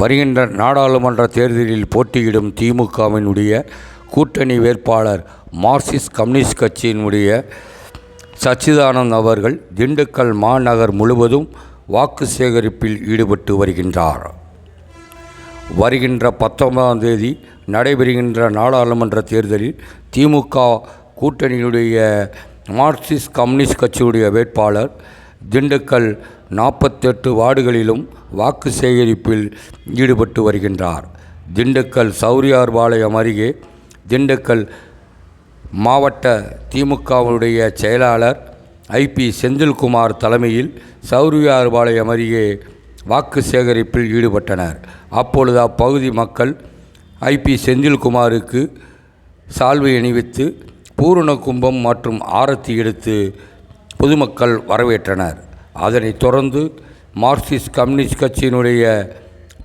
வருகின்ற நாடாளுமன்ற தேர்தலில் போட்டியிடும் திமுகவினுடைய கூட்டணி வேட்பாளர் மார்க்சிஸ்ட் கம்யூனிஸ்ட் கட்சியினுடைய சச்சிதானந்த் அவர்கள் திண்டுக்கல் மாநகர் முழுவதும் வாக்கு சேகரிப்பில் ஈடுபட்டு வருகின்றார். வருகின்ற பத்தொன்பதாம் தேதி நடைபெறுகின்ற நாடாளுமன்ற தேர்தலில் திமுக கூட்டணியுடைய மார்க்சிஸ்ட் கம்யூனிஸ்ட் கட்சியுடைய வேட்பாளர் திண்டுக்கல் நாற்பத்தெட்டு வார்டுகளிலும் வாக்கு சேகரிப்பில் ஈடுபட்டு வருகின்றார். திண்டுக்கல் சௌரியார்பாளையம் அருகே திண்டுக்கல் மாவட்ட திமுகவுடைய செயலாளர் ஐபி செந்தில்குமார் தலைமையில் சௌரியார்பாளையம் அருகே வாக்கு சேகரிப்பில் ஈடுபட்டனர். அப்பொழுது அப்பகுதி மக்கள் ஐபி செந்தில்குமாருக்கு சால்வை அணிவித்து பூரண கும்பம் மற்றும் ஆரத்தி எடுத்து பொதுமக்கள் வரவேற்றனர். அதனைத் தொடர்ந்து மார்க்சிஸ்ட் கம்யூனிஸ்ட் கட்சியினுடைய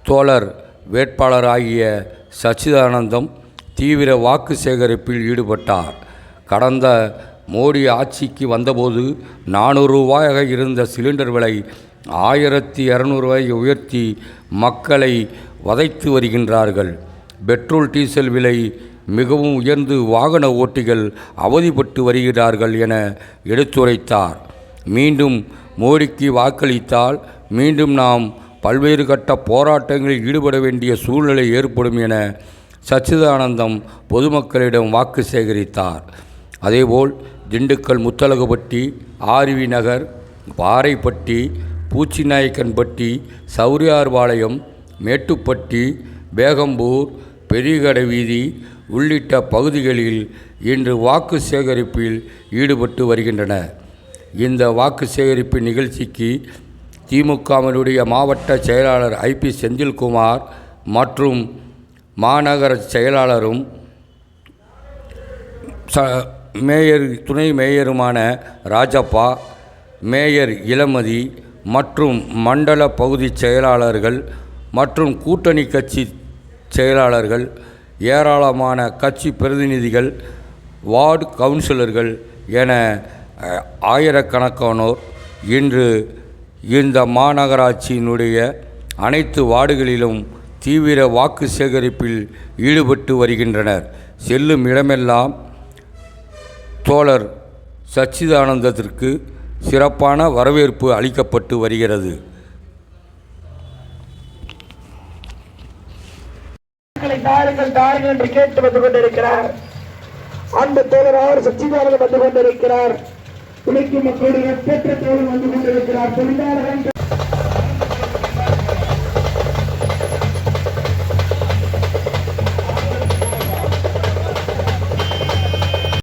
தோழர் வேட்பாளராகிய சச்சிதானந்தம் தீவிர வாக்கு சேகரிப்பில் ஈடுபட்டார். கடந்த மோடி ஆட்சிக்கு வந்தபோது நானூறு ரூபாயாக இருந்த சிலிண்டர் விலை ஆயிரத்தி இரநூறு உயர்த்தி மக்களை வதைத்து வருகின்றார்கள். பெட்ரோல் டீசல் விலை மிகவும் உயர்ந்து வாகன ஓட்டிகள் அவதிப்பட்டு வருகிறார்கள் என எடுத்துரைத்தார். மீண்டும் மோடிக்கு வாக்களித்தால் மீண்டும் நாம் பல்வேறு கட்ட போராட்டங்களில் ஈடுபட வேண்டிய சூழ்நிலை ஏற்படும் என சச்சிதானந்தம் பொதுமக்களிடம் வாக்கு சேகரித்தார். அதேபோல் திண்டுக்கல் முத்தலகுப்பட்டி ஆர்வி நகர் பாறைப்பட்டி பூச்சிநாயக்கன்பட்டி சௌரியார்பாளையம் மேட்டுப்பட்டி பேகம்பூர் பெரியகடை வீதி உள்ளிட்ட பகுதிகளில் இன்று வாக்கு சேகரிப்பில் ஈடுபட்டு வருகின்றன. இந்த வாக்கு சேகரிப்பு நிகழ்ச்சிக்கு திமுகவினுடைய மாவட்ட செயலாளர் ஐபி செந்தில்குமார் மற்றும் மாநகர செயலாளரும் ச மேயர் துணை மேயருமான ராஜப்பா மேயர் இளமதி மற்றும் மண்டல பகுதி செயலாளர்கள் மற்றும் கூட்டணி கட்சி செயலாளர்கள் ஏராளமான கட்சி பிரதிநிதிகள் வார்டு கவுன்சிலர்கள் என ஆயிரக்கணக்கானோர் இன்று இந்த மாநகராட்சியினுடைய அனைத்து வார்டுகளிலும் தீவிர வாக்கு சேகரிப்பில் ஈடுபட்டு வருகின்றனர். செல்லும் இடமெல்லாம் தோழர் சச்சிதானந்தத்திற்கு சிறப்பான வரவேற்பு அளிக்கப்பட்டு வருகிறது. தாருங்கள் தாருங்கள் என்று கேட்டு வந்து கொண்டிருக்கிறார். அந்த தோழர் அவர் சச்சிதானந்தம் வந்து கொண்டிருக்கிறார். உழைக்கும் மக்களுடைய பெற்ற தோழர் வந்து கொண்டிருக்கிறார். தொழிலாளர்கள்